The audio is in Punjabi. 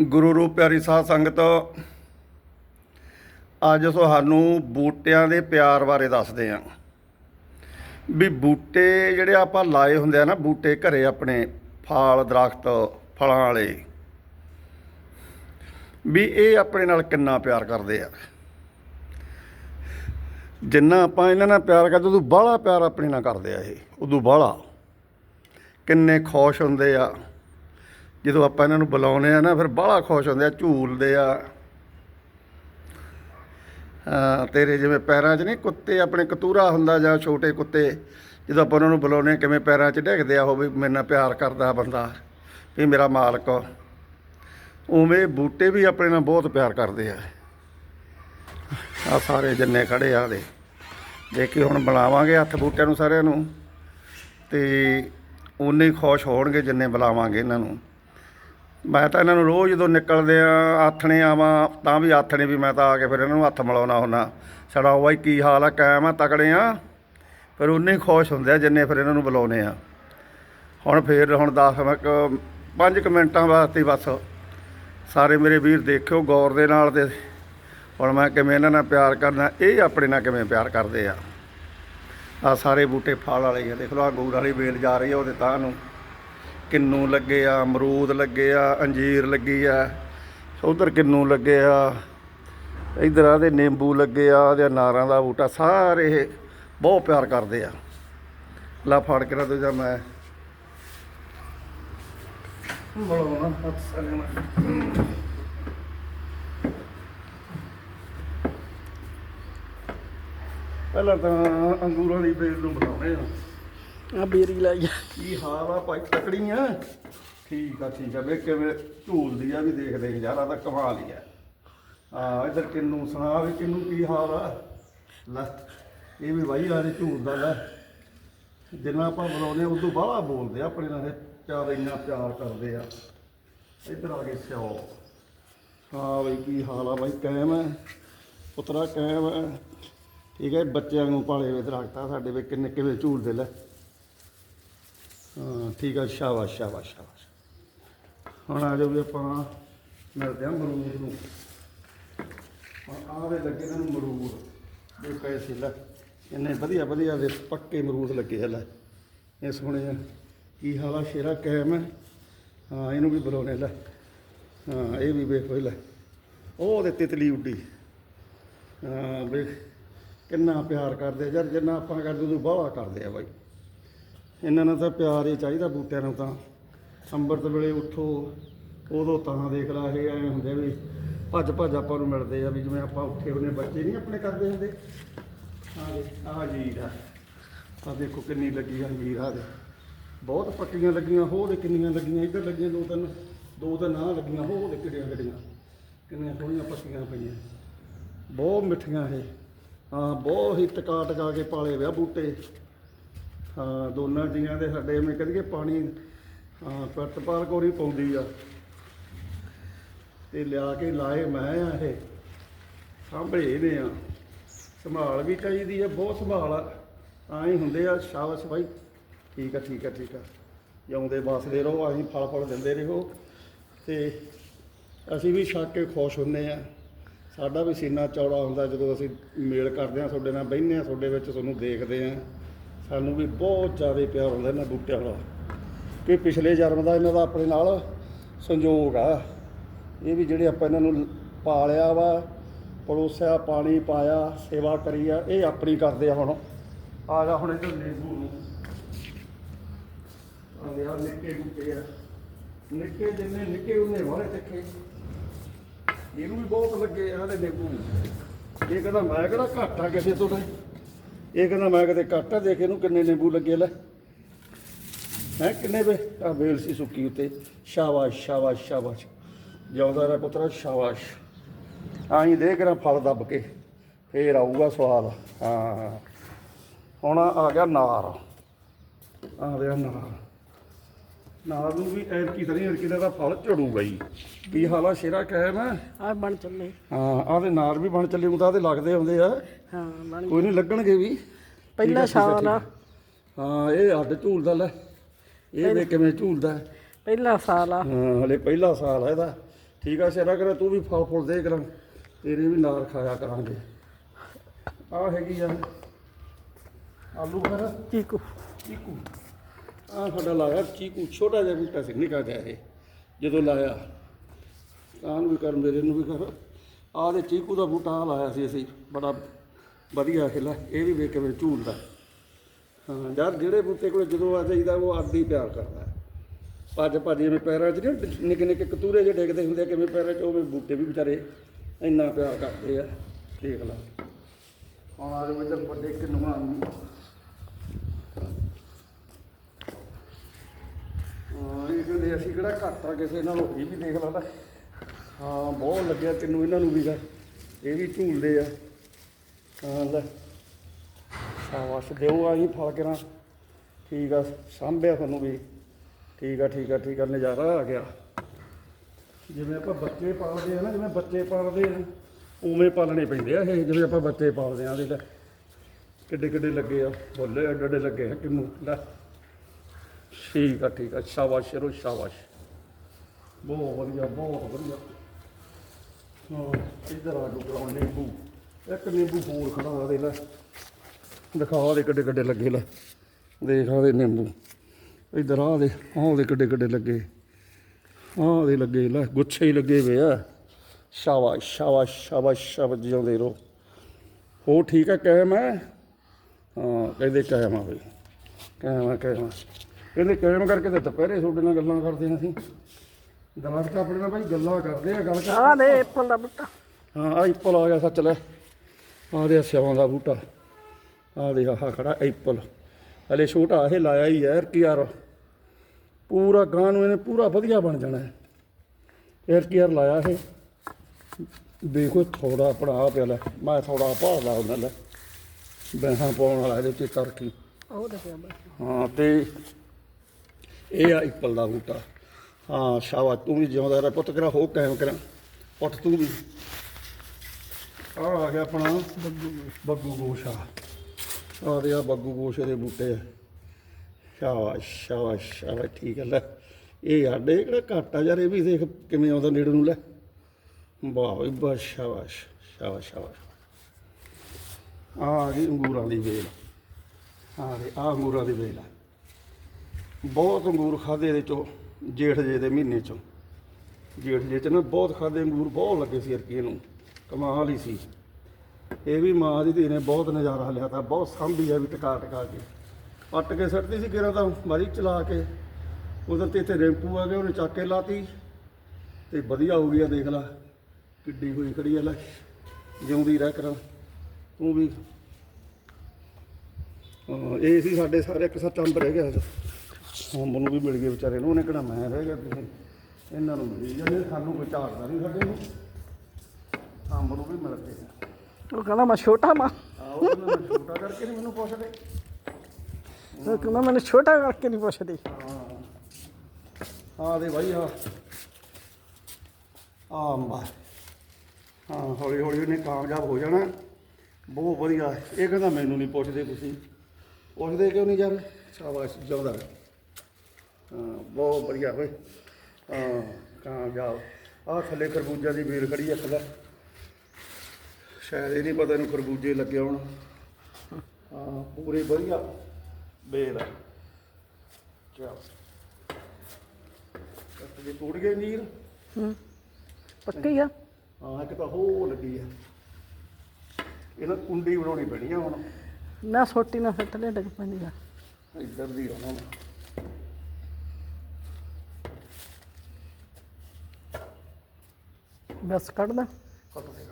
ਗੁਰੂ ਰੂਪ ਪਿਆਰੀ ਸਾਧ ਸੰਗਤ, ਅੱਜ ਤੁਹਾਨੂੰ ਬੂਟਿਆਂ ਦੇ ਪਿਆਰ ਬਾਰੇ ਦੱਸਦੇ ਆਂ ਵੀ ਬੂਟੇ ਜਿਹੜੇ ਆਪਾਂ ਲਾਏ ਹੁੰਦੇ ਆ ਨਾ, ਬੂਟੇ ਘਰੇ ਆਪਣੇ ਫਲ, ਦਰਖਤ, ਫਲਾਂ ਵਾਲੇ, ਵੀ ਇਹ ਆਪਣੇ ਨਾਲ ਕਿੰਨਾ ਪਿਆਰ ਕਰਦੇ ਆ। ਜਿੰਨਾ ਆਪਾਂ ਇਹਨਾਂ ਨਾਲ ਪਿਆਰ ਕਰਦੇ, ਉਦੋਂ ਬਾਹਲਾ ਪਿਆਰ ਆਪਣੇ ਨਾਲ ਕਰਦੇ ਆ ਇਹ, ਉਦੋਂ ਬਾਹਲਾ। ਕਿੰਨੇ ਖੁਸ਼ ਹੁੰਦੇ ਆ। ਜਦੋਂ ਆਪਾਂ ਇਹਨਾਂ ਨੂੰ ਬੁਲਾਉਂਦੇ ਆ ਨਾ, ਫਿਰ ਬਾਹਲਾ ਖੁਸ਼ ਹੁੰਦੇ ਆ, ਝੂਲਦੇ ਆ। ਤੇਰੇ ਜਿਵੇਂ ਪੈਰਾਂ 'ਚ ਨਹੀਂ ਕੁੱਤੇ, ਆਪਣੇ ਕਤੂਰਾ ਹੁੰਦਾ ਜਾਂ ਛੋਟੇ ਕੁੱਤੇ, ਜਦੋਂ ਆਪਾਂ ਉਹਨਾਂ ਨੂੰ ਬੁਲਾਉਂਦੇ ਆ, ਕਿਵੇਂ ਪੈਰਾਂ 'ਚ ਡਿੱਗਦੇ ਆ ਉਹ ਵੀ ਮੇਰੇ ਨਾਲ ਪਿਆਰ ਕਰਦਾ ਬੰਦਾ, ਵੀ ਮੇਰਾ ਮਾਲਕ ਉਵੇਂ ਬੂਟੇ ਵੀ ਆਪਣੇ ਨਾਲ ਬਹੁਤ ਪਿਆਰ ਕਰਦੇ ਆ। ਆ ਸਾਰੇ ਜਿੰਨੇ ਖੜੇ ਆ ਦੇ ਦੇਖੀ। ਹੁਣ ਬੁਲਾਵਾਂਗੇ ਹੱਥ ਬੂਟਿਆਂ ਨੂੰ ਸਾਰਿਆਂ ਨੂੰ, ਤੇ ਉਨੇ ਖੁਸ਼ ਹੋਣਗੇ ਜਿੰਨੇ ਬੁਲਾਵਾਂਗੇ ਇਹਨਾਂ ਨੂੰ। ਮੈਂ ਤਾਂ ਇਹਨਾਂ ਨੂੰ ਰੋਜ਼ ਜਦੋਂ ਨਿਕਲਦੇ ਆ, ਆਥਣੇ ਆਵਾਂ, ਤਾਂ ਵੀ ਆਥਣੇ ਵੀ ਮੈਂ ਤਾਂ ਆ ਕੇ ਫਿਰ ਇਹਨਾਂ ਨੂੰ ਹੱਥ ਮਿਲਾਉਣਾ ਹੁੰਦਾ ਸਾਡਾ ਉਹ ਬਾਈ ਕੀ ਹਾਲ ਆ, ਕਾਇਮ ਆ, ਤਕੜੇ ਆ। ਫਿਰ ਉਨੇ ਹੀ ਖੁਸ਼ ਹੁੰਦੇ ਆ ਜਿੰਨੇ ਫਿਰ ਇਹਨਾਂ ਨੂੰ ਬੁਲਾਉਨੇ ਆ। ਹੁਣ ਫੇਰ ਹੁਣ 10 ਮਿੰਟ 5 ਮਿੰਟਾਂ ਵਾਸਤੇ ਬਸ ਸਾਰੇ ਮੇਰੇ ਵੀਰ ਦੇਖਿਓ ਗੌਰ ਦੇ ਨਾਲ ਤੇ ਹੁਣ ਮੈਂ ਕਿਵੇਂ ਇਹਨਾਂ ਨਾਲ ਪਿਆਰ ਕਰਨਾ, ਇਹ ਆਪਣੇ ਨਾਲ ਕਿਵੇਂ ਪਿਆਰ ਕਰਦੇ ਆ। ਆ ਸਾਰੇ ਬੂਟੇ ਫਲ ਵਾਲੇ ਆ, ਦੇਖ ਲਓ ਆ ਅੰਗੂਰ ਵਾਲੀ ਵੇਲ ਜਾ ਰਹੀ ਆ ਉਹਦੇ ਤਾਂ ਨੂੰ। ਕਿੰਨੂ ਲੱਗੇ ਆ, ਅਮਰੂਦ ਲੱਗੇ ਆ, ਅੰਜੀਰ ਲੱਗੀ ਆ ਉਧਰ ਕਿੰਨੂ ਲੱਗੇ ਆ, ਇਧਰ ਆ ਦੇ ਨਿੰਬੂ ਲੱਗੇ ਆ ਉਹਦੇ ਨਾਰਾਂ ਦਾ ਬੂਟਾ, ਸਾਰੇ ਬਹੁਤ ਪਿਆਰ ਕਰਦੇ ਆ। ਲਾ ਫੜ ਕੇ ਨਾ ਦੂਜਾ ਮੈਂ। ਬੜਾਉਣਾ ਹੱਥ ਸਾਰੇ ਨਾਲ। ਪਹਿਲਾਂ ਤਾਂ ਅੰਗੂਰਾਂ ਦੀ ਬੇਲ ਨੂੰ ਬਣਾਉਣੇ ਆ। ਆ ਬੇਰੀ ਲਾਈ ਆ ਕੀ ਹਾਲ ਆ ਭਾਈ? ਤਕੜੀ ਆ ਠੀਕ ਆ ਠੀਕ ਆ। ਵੇ ਕਿਵੇਂ ਝੂਲਦੀ ਆ ਵੀ ਦੇਖ ਦੇਖ। ਯਾਰ, ਆ ਤਾਂ ਕਮਾਲ ਹੀ ਆ। ਆ ਇਧਰ ਕਿੰਨੂ ਸੁਣਾ ਵੀ ਕਿੰਨੂ ਕੀ ਹਾਲ ਆ? ਲੈ, ਇਹ ਵੀ ਭਾਈ ਆ ਦੇ ਝੂਲਦਾ ਲੈ। ਜਿੰਨਾ ਆਪਾਂ ਬੁਲਾਉਂਦੇ ਆ ਤੋਂ ਬਾਹਲਾ ਬੋਲਦੇ ਆ, ਆਪਣੇ ਨਾਲ ਪਿਆਰ ਇੰਨਾ ਪਿਆਰ ਕਰਦੇ ਆ। ਇੱਧਰ ਆ ਕੇ ਸਿਓ। ਹਾਂ ਬਈ, ਕੀ ਹਾਲ ਆ ਬਾਈ? ਕਾਇਮ ਹੈ ਪੁੱਤਰਾ ਕਾਇਮ ਹੈ ਠੀਕ ਹੈ ਬੱਚਿਆਂ ਨੂੰ ਪਾਲੇ ਵੇ ਦਰਖਤਾਂ ਸਾਡੇ ਵੇ, ਕਿੰਨੇ, ਕਿਵੇਂ ਝੂਲਦੇ ਲੈ। ਹਾਂ, ਠੀਕ ਆ, ਸ਼ਾਬਾਸ਼ ਸ਼ਾਬਾਸ਼ ਸ਼ਾਬਾਸ਼। ਹੁਣ ਆ ਜਾਓ ਵੀ ਆਪਾਂ ਮਿਲਦੇ ਹਾਂ ਮਰੂਦ ਨੂੰ। ਹੁਣ ਆਵੇ ਲੱਗੇ ਇਹਨਾਂ ਨੂੰ ਮਰੂਦ ਦੇ ਪਏ ਸੀ ਲੈ, ਇੰਨੇ ਵਧੀਆ ਵਧੀਆ ਦੇ ਪੱਕੇ ਮਰੂਦ ਲੱਗੇ ਲੈ। ਇਹ ਸੋਹਣੇ ਕੀ ਹਾਲ ਆ, ਸ਼ੇਰਾ ਕਾਇਮ ਹੈ ਹਾਂ, ਇਹਨੂੰ ਵੀ ਬੁਲਾਉਣੇ ਲੈ। ਹਾਂ, ਇਹ ਵੀ ਵੇਖੋ ਲੈ। ਉਹ ਉਹਦੇ ਤਿਤਲੀ ਉੱਡੀ। ਹਾਂ, ਵੇਖ, ਕਿੰਨਾ ਪਿਆਰ ਕਰਦੇ ਆ। ਯਾਰ, ਜਿੰਨਾ ਆਪਾਂ ਕਰਦੇ ਉਦੋਂ ਬਾਹਲਾ ਕਰਦੇ ਆ ਬਾਈ। ਇਹਨਾਂ ਨਾਲ ਤਾਂ ਪਿਆਰ ਹੀ ਚਾਹੀਦਾ ਬੂਟਿਆਂ ਨੂੰ ਤਾਂ। ਅੰਮ੍ਰਿਤ ਵੇਲੇ ਉੱਠੋ, ਉਦੋਂ ਤਾਂ ਦੇਖ ਲਾ ਇਹ ਐ ਹੁੰਦੇ ਵੀ ਭੱਜ ਭੱਜ ਆਪਾਂ ਨੂੰ ਮਿਲਦੇ ਆ ਵੀ ਜਿਵੇਂ ਆਪਾਂ ਉੱਠੇ ਉਹਨੇ ਬੱਚੇ ਨਹੀਂ ਆਪਣੇ ਕਰਦੇ ਹੁੰਦੇ। ਆ ਦੇ ਆ ਜੀਰ ਆ। ਦੇਖੋ ਕਿੰਨੀ ਲੱਗੀ ਆ ਜੀਰ ਆ ਦੇ ਬਹੁਤ ਪੱਕੀਆਂ ਲੱਗੀਆਂ, ਹੋਰ ਕਿੰਨੀਆਂ ਲੱਗੀਆਂ, ਇੱਧਰ ਲੱਗੀਆਂ ਦੋ ਤਿੰਨ ਦੋ ਤਿੰਨ ਨਾ ਲੱਗੀਆਂ, ਹੋਰ ਕਿਹੜੀਆਂ ਕਿਹੜੀਆਂ ਕਿੰਨੀਆਂ ਸੋਹਣੀਆਂ ਪੱਕੀਆਂ ਪਈਆਂ। ਬਹੁਤ ਮਿੱਠੀਆਂ ਇਹ। ਹਾਂ, ਬਹੁਤ ਹੀ ਟਕਾ ਟਕਾ ਕੇ ਪਾਲੇ ਵਿਆ ਬੂਟੇ। ਹਾਂ, ਦੋਨਾਂ ਜੀਆਂ ਦੇ ਸਾਡੇ ਮੈਂ ਕਹਦੀਏ ਪਾਣੀ, ਹਾਂ ਪ੍ਰਤਪਾਲ ਕੋਰੀ ਪਾਉਂਦੀ ਆ। ਤੇ ਲਿਆ ਕੇ ਲਾਏ, ਮੈਂ ਆ ਇਹ ਸਾਂਭਲੇ ਨੇ ਆ। ਸੰਭਾਲ ਵੀ ਚਾਹੀਦੀ ਆ, ਬਹੁਤ ਸੰਭਾਲ ਆ। ਹੀ ਹੁੰਦੇ ਆ ਸ਼ਾਬਾਸ਼ ਬਾਈ ਠੀਕ ਆ ਠੀਕ ਆ ਠੀਕ ਆ। ਜਿਉਂਦੇ ਵਸਦੇ ਰਹੋ, ਅਸੀਂ ਫਲ ਫਲ ਦਿੰਦੇ ਰਹੋ। ਤੇ ਅਸੀਂ ਵੀ ਛੱਕ ਕੇ ਖੁਸ਼ ਹੁੰਦੇ ਆ। ਸਾਡਾ ਵੀ ਸੀਨਾ ਚੌੜਾ ਹੁੰਦਾ ਜਦੋਂ ਅਸੀਂ ਮੇਲ ਕਰਦੇ ਆ, ਤੁਹਾਡੇ ਨਾਲ ਬਹਿੰਦੇ ਆ, ਤੁਹਾਡੇ ਵਿੱਚ ਤੁਹਾਨੂੰ ਦੇਖਦੇ ਆ। ਸਾਨੂੰ ਵੀ ਬਹੁਤ ਜ਼ਿਆਦਾ ਪਿਆਰ ਹੁੰਦਾ ਇਹਨਾਂ ਬੂਟਿਆਂ ਦਾ। ਕਿ ਪਿਛਲੇ ਜਨਮ ਦਾ ਇਹਨਾਂ ਦਾ ਆਪਣੇ ਨਾਲ ਸੰਯੋਗ ਆ। ਇਹ ਵੀ ਜਿਹੜੇ ਆਪਾਂ ਇਹਨਾਂ ਨੂੰ ਪਾਲਿਆ ਵਾ ਪਲੋਸਿਆ ਪਾਣੀ ਪਾਇਆ, ਸੇਵਾ ਕਰੀ ਆ, ਇਹ ਆਪਣੀ ਕਰਦੇ ਆ ਹੁਣ। ਆ ਜਾ ਹੁਣ ਇੱਧਰ ਨਿੰਬੂ ਨੂੰ। ਆ ਆ ਨਿੱਕੇ ਬੂਟੇ ਆ। ਨਿੱਕੇ ਜਿੰਨੇ ਨਿੱਕੇ ਉਹਨੇ ਵਾਲੇ ਚੱਕੇ ਇਹਨੂੰ ਵੀ ਬਹੁਤ ਲੱਗੇ ਆ ਦੇ ਨਿੰਬੂ। ਇਹ ਕਹਿੰਦਾ, ਮੈਂ ਕਿਹੜਾ ਘੱਟ ਆ ਕਿਸੇ ਤੋਂ ਤਾਂ? ਇਹ ਕਹਿੰਦਾ ਮੈਂ ਕਦੇ ਘੱਟ ਦੇ ਕੇ ਇਹਨੂੰ ਕਿੰਨੇ ਨਿੰਬੂ ਲੱਗੇ ਲੈ। ਹੈ, ਕਿੰਨੇ ਵੇ? ਆ ਵੇਲ ਸੀ ਸੁੱਕੀ ਉੱਤੇ। ਸ਼ਾਬਾਸ਼ ਸ਼ਾਬਾਸ਼ ਸ਼ਾਬਾਸ਼। ਜਿਉਂਦਾ ਰਹਿ ਪੁੱਤਰਾ, ਸ਼ਾਬਾਸ਼। ਆਹੀਂ ਦੇ ਕਰਾਂ ਫਲ ਦੱਬ ਕੇ, ਫੇਰ ਆਊਗਾ ਸਵਾਦ। ਹਾਂ। ਹੁਣ ਆ ਗਿਆ ਨਾਰ। ਆ ਗਿਆ ਨਾਰ। ਨਾਰ ਨੂੰ ਵੀ ਐਰਕੀ ਤਰੀ ਐਰਕੀ ਦਾ ਤਾਂ ਫਲ ਝੜੂਗਾ ਹੀ ਕੀ ਹਾਲ ਆ? ਸ਼ੇਰਾ ਕਹਿ ਮੈਂ ਆ ਬਣ ਚੱਲੇ। ਹਾਂ ਆਦੇ ਨਾਰ ਵੀ ਬਣ ਚੱਲੇ ਉਹ ਤਾਂ ਆਦੇ ਲੱਗਦੇ ਹੁੰਦੇ ਆ। ਹਾਂ ਬਣ ਕੋਈ ਨਹੀਂ ਲੱਗਣਗੇ ਵੀ। ਪਹਿਲਾ ਆ, ਆ, ਸਾਲ ਆ। ਆ। ਹਾਂ ਇਹ ਅੱਡ ਝੂਲਦਾ ਲੈ। ਇਹ ਵੇ ਕਿਵੇਂ ਝੂਲਦਾ ਪਹਿਲਾ ਸਾਲ ਆ। ਹਾਂ ਹਲੇ ਪਹਿਲਾ ਸਾਲ ਆ ਇਹਦਾ। ਠੀਕ ਆ ਸਿਰਾ ਕਰ ਤੂੰ ਵੀ ਫਲ ਫੁੱਲ ਦੇ ਕਰਾਂ ਤੇਰੇ ਵੀ ਨਾਲ ਖਾਇਆ ਕਰਾਂਗੇ। ਆ ਹੈਗੀ ਆ। ਆਲੂ ਖਰਾ ਚੀਕੂ। ਚੀਕੂ। ਆ ਸਾਡਾ ਲਾਇਆ ਚੀਕੂ ਛੋਟਾ ਜਿਹਾ ਬੂਟਾ ਸੀ, ਨਿਕਾ ਜਿਹਾ ਇਹ, ਜਦੋਂ ਲਾਇਆ। ਕਾਂ ਨੂੰ ਵੀ ਕਰ, ਮੇਰੇ ਨੂੰ ਵੀ ਕਰ। ਆਹ ਦੇ ਚੀਕੂ ਦਾ ਬੂਟਾ ਲਾਇਆ ਸੀ ਅਸੀਂ, ਬੜਾ ਵਧੀਆ ਖਿਲਾ ਇਹ ਵੀ ਵੇਖ ਕੇ ਝੂਲਦਾ। ਹਾਂ, ਯਾਰ ਜਿਹੜੇ ਬੂਟੇ ਕੋਲ ਜਦੋਂ ਆ ਜਾਈਦਾ, ਉਹ ਅੱਧ ਪਿਆਰ ਕਰਦਾ। ਭੱਜ ਭੱਜ ਜਿਵੇਂ ਪੈਰਾਂ 'ਚ ਨੀ ਨਿੱਕੇ ਨਿੱਕੇ ਕਤੂਰੇ ਜਿਹੇ ਡਿੱਗਦੇ ਹੁੰਦੇ ਆ, ਕਿਵੇਂ ਪੈਰਾਂ 'ਚ, ਉਵੇਂ ਬੂਟੇ ਵੀ ਵਿਚਾਰੇ ਇੰਨਾ ਪਿਆਰ ਕਰਦੇ ਆ। ਦੇਖ ਲਾ। ਹੁਣ ਆ ਦੇ ਵਿੱਚ ਵੱਡੇ ਕਿੰਨੂਆਂ ਹਾਂ, ਇਹ ਕਹਿੰਦੇ ਅਸੀਂ ਕਿਹੜਾ ਘੱਟ ਆ, ਕਿਸੇ ਨਾਲੋਂ ਇਹ ਵੀ ਦੇਖ ਲਾ ਹਾਂ, ਬਹੁਤ ਲੱਗਿਆ ਤੈਨੂੰ ਇਹਨਾਂ ਨੂੰ ਵੀ ਗਾ ਇਹ ਵੀ ਝੂਲਦੇ ਆ। ਹਾਂ, ਲੈ। ਸ਼ਾਬਾਸ਼ ਦਿਓ ਆਹੀ ਫਲ ਕੇ ਠੀਕ ਆ ਸਾਂਭਿਆ ਤੁਹਾਨੂੰ ਵੀ। ਠੀਕ ਆ ਠੀਕ ਆ ਠੀਕ ਆ, ਨਜ਼ਾਰਾ ਆ ਗਿਆ। ਜਿਵੇਂ ਆਪਾਂ ਬੱਚੇ ਪਾਲਦੇ ਆ ਨਾ, ਜਿਵੇਂ ਬੱਚੇ ਪਾਲਦੇ ਆ, ਉਵੇਂ ਪਾਲਣੇ ਪੈਂਦੇ ਆ ਇਹ, ਜਿਵੇਂ ਆਪਾਂ ਬੱਚੇ ਪਾਲਦੇ ਆ ਇਹਦੇ ਤਾਂ ਕਿੱਡੇ ਕਿੱਡੇ ਲੱਗੇ ਆ, ਬੋਲੇ ਐਡੇ ਐਡੇ ਲੱਗੇ ਆ ਕਿੰਨੂੰ, ਲੈ। ਠੀਕ ਆ ਠੀਕ ਆ। ਸ਼ਾਬਾਸ਼ ਸ਼ੇਰੋ ਸ਼ਾਬਾਸ਼। ਬਹੁਤ ਵਧੀਆ ਬਹੁਤ ਵਧੀਆ। ਹਾਂ, ਇਧਰ ਆ ਡੁਕਰਾ ਨਿੰਬੂ। ਇੱਕ ਨਿੰਬੂ ਹੋਰ ਖੜਾ ਦੇ ਲੈ। ਦਿਖਾ ਦੇ ਕਿੱਡੇ ਕਿੱਡੇ ਲੱਗੇ ਲੈ। ਦੇਖ ਆ ਦੇ ਨਿੰਬੂ। ਇਧਰ ਆ ਦੇ, ਆਹ ਦੇ ਕਿੱਡੇ ਕਿੱਡੇ ਲੱਗੇ। ਆਹ ਦੇ ਲੱਗੇ ਲੈ, ਗੁੱਛੇ ਹੀ ਲੱਗੇ ਵੇ ਆ। ਸ਼ਾਬਾਸ਼ ਸ਼ਾਬਾਸ਼ ਸ਼ਾਬਾਸ਼ ਸ਼ਾਬਾਸ਼, ਜਿਉਂਦੇ ਰਹੋ। ਹੋ ਠੀਕ ਹੈ ਕਾਇਮ ਹੈ ਹਾਂ, ਕਹਿੰਦੇ ਕਾਇਮ ਆ ਬਈ। ਕਾਇਮ ਆ ਕਾਇਮ ਆ। ਕਹਿੰਦੇ ਕਾਇਮ ਕਰਕੇ ਤੇ ਦੁਪਹਿਰੇ ਤੁਹਾਡੇ ਨਾਲ ਗੱਲਾਂ ਕਰਦੇ ਹਾਂ ਅਸੀਂ। ਦਰਖਤ ਆਪਣੇ ਨਾਲ ਭਾਈ ਗੱਲਾਂ ਕਰਦੇ ਆ ਗੱਲ ਕਰ ਆ। ਦੇ ਐਪਲ ਦਾ ਬੂਟਾ। ਹਾਂ ਆ ਐਪਲ ਆ ਗਿਆ ਸੱਚ ਲੈ। ਆ ਦੇ ਸਿਆਵਾਂ ਦਾ ਬੂਟਾ। ਆ ਦੇ ਆਹ ਖੜਾ ਐਪਲ ਹਲੇ ਛੋਟਾ ਇਹ ਲਾਇਆ ਹੀ ਯਾਰ ਕੀ ਯਾਰ ਪੂਰਾ ਗਾਂ ਨੂੰ ਇਹਨੇ ਪੂਰਾ ਵਧੀਆ ਬਣ ਜਾਣਾ ਹੈ। ਯਾਰ ਕੀ ਯਾਰ ਲਾਇਆ ਇਹ। ਦੇਖੋ ਥੋੜਾ ਪੜਾ ਪਿਆ ਲੈ। ਮੈਂ ਥੋੜਾ ਭਾਲਦਾ ਉਹਨਾਂ ਲੈ। ਬੈਹਾਂ ਪਾਉਣ ਵਾਲਾ ਇਹਦੇ ਚ ਤਰਕੀ। ਉਹ ਬਸ। ਹਾਂ ਤੇ ਇਹ ਆ ਐਪਲ ਦਾ ਬੂਟਾ। ਹਾਂ, ਸ਼ਾਬਾਸ਼, ਤੂੰ ਵੀ ਜਿਉਂਦਾ ਰਹਿ, ਪੁੱਤ, ਕਰਾ ਹੋ ਕਾਇਮ ਕਰਾਂ। ਉੱਠ ਤੂੰ ਵੀ। ਆ ਆ ਗਿਆ ਆਪਣਾ ਬੱਗੂ ਬੱਗੂ ਗੋਸ਼ਾ ਆ। ਦੇ ਆ ਬੱਗੂ ਗੋਸ਼ੇ ਦੇ ਬੂਟੇ। ਆ ਸ਼ਾਬਾਸ਼ ਸ਼ਾਬਾਸ਼ ਸ਼ਾਬਾਸ਼, ਠੀਕ ਹੈ ਲੈ ਇਹ ਸਾਡੇ ਕਿਹੜਾ ਘੱਟ ਆ ਯਾਰ, ਇਹ ਵੀ ਦੇਖ ਕਿਵੇਂ ਆਉਂਦਾ ਨੇੜੇ ਨੂੰ ਲੈ। ਵਾਹ ਬਈ ਵਾਹ ਸ਼ਾਬਾਸ਼ ਸ਼ਾਬਾਸ਼ ਸ਼ਾਬਾਸ਼। ਆ ਗਈ ਅੰਗੂਰਾਂ ਦੀ ਵੇਲ। ਆ ਦੇ, ਆ ਅੰਗੂਰਾਂ ਦੀ ਵੇਲ ਆ। ਬਹੁਤ ਅੰਗੂਰ ਖਾਦੇ ਇਹਦੇ ਚੋਂ, ਜੇਠ ਜੇ ਦੇ ਮਹੀਨੇ ਚੋਂ। ਜੇਠ ਜੇ ਚ ਨਾ ਬਹੁਤ ਖਾਦੇ ਅੰਗੂਰ, ਬਹੁਤ ਲੱਗੇ ਸੀ ਅਰਕੀ ਨੂੰ, ਕਮਾਲ ਹੀ ਸੀ। ਇਹ ਵੀ ਮਾਂ ਦੀ ਧੀ ਨੇ ਬਹੁਤ ਨਜ਼ਾਰਾ ਲਿਆ ਤਾਂ, ਬਹੁਤ ਸਾਂਭੀ ਆ ਵੀ ਟਕਾ ਟਕਾ ਕੇ। ਪੱਟ ਕੇ ਸੱਟਦੀ ਸੀ ਕਿਰਾਂ ਤਾਂ ਮਾਰੀ ਚਲਾ ਕੇ। ਉਧਰ ਤੇ ਇੱਥੇ ਰੈਂਪੂ ਆ ਗਿਆ, ਉਹਨੇ ਚੱਕ ਕੇ ਲਾਤੀ। ਤੇ ਵਧੀਆ ਹੋ ਗਿਆ, ਦੇਖ ਲਾ। ਕਿੱਡੀ ਹੋਈ ਖੜੀ ਆ ਲੈ, ਜਿਉਂਦੀ ਰਹਿ ਕਰਾਂ। ਤੂੰ ਵੀ। ਇਹ ਸੀ ਸਾਡੇ ਸਾਰੇ ਇੱਕ ਸੱਤ ਅੰਬ ਰਹਿ ਗਿਆ ਹਾਂ ਮੈਨੂੰ ਵੀ ਮਿਲ ਗਏ ਵਿਚਾਰੇ ਨੂੰ ਉਹਨੇ ਕਿਹੜਾ ਮੈਂ ਰਹਿ ਗਿਆ ਤੁਸੀਂ ਇਹਨਾਂ ਨੂੰ ਮਿਲੀ ਜਾਂਦੇ ਸਾਨੂੰ ਕੋਈ ਝਾੜਦਾ ਨਹੀਂ ਸਾਡੇ ਨੂੰ ਅੰਬ ਨੂੰ ਵੀ ਮਿਲਦੇ ਆ ਉਹ ਕਹਿੰਦਾ ਮੈਂ ਛੋਟਾ ਮਾਂ ਆਓ ਨੂੰ ਛੋਟਾ ਕਰਕੇ ਨਹੀਂ ਮੈਨੂੰ ਪੁੱਛਦੇ। ਉਹ ਕਹਿੰਦਾ ਮੈਨੂੰ ਛੋਟਾ ਕਰਕੇ ਨਹੀਂ ਪੁੱਛਦੀ। ਹਾਂ। ਦੇ ਭਾਈ ਆ ਆ ਅੰਬਾ। ਹਾਂ ਹੌਲੀ ਹੌਲੀ ਉਹਨੇ ਕਾਮਯਾਬ ਹੋ ਜਾਣਾ। ਬਹੁਤ ਵਧੀਆ। ਇਹ ਕਹਿੰਦਾ ਮੈਨੂੰ ਨਹੀਂ ਪੁੱਛਦੇ ਤੁਸੀਂ। ਪੁੱਛਦੇ ਕਿਉਂ ਨਹੀਂ ਯਾਰ? ਸ਼ਾਬਾਸ਼ ਜਿਉਂਦਾ ਬਹੁਤ ਵਧੀਆ ਹੋਏ ਹਾਂ ਕਾਮਯਾਬ। ਆ ਥੱਲੇ ਖਰਬੂਜਾ ਦੀ ਵੇਲ ਖੜੀ ਇੱਕ ਦਾ ਸ਼ਾਇਦ ਇਹ ਨਹੀਂ ਪਤਾ ਇਹਨੂੰ ਖਰਬੂਜੇ ਲੱਗੇ ਹੋਣ। ਹਾਂ ਪੂਰੇ ਵਧੀਆ। ਵੇਲ ਆ। ਚਲੋ। ਕੱਟ ਟੁੱਟ ਗਏ ਨੀਰ। ਹੂੰ ਪੱਕੀ ਆ? ਹਾਂ ਇੱਕ ਤਾਂ ਹੋ ਲੱਗੀ ਆ। ਇਹਨਾਂ ਕੁੰਡੀ ਬਣਾਉਣੀ ਪੈਣੀ ਆ ਹੁਣ। ਨਾ ਛੋਟੀ ਨਾ ਫਿਰ ਥੱਲੇ ਡਿੱਗ ਪੈਂਦੀ ਆ। ਇੱਧਰ ਦੀ ਉਹਨਾਂ ਬਸ ਕੱਢਦਾ। ਕੱਟ ਕੱਟ ਦੇ।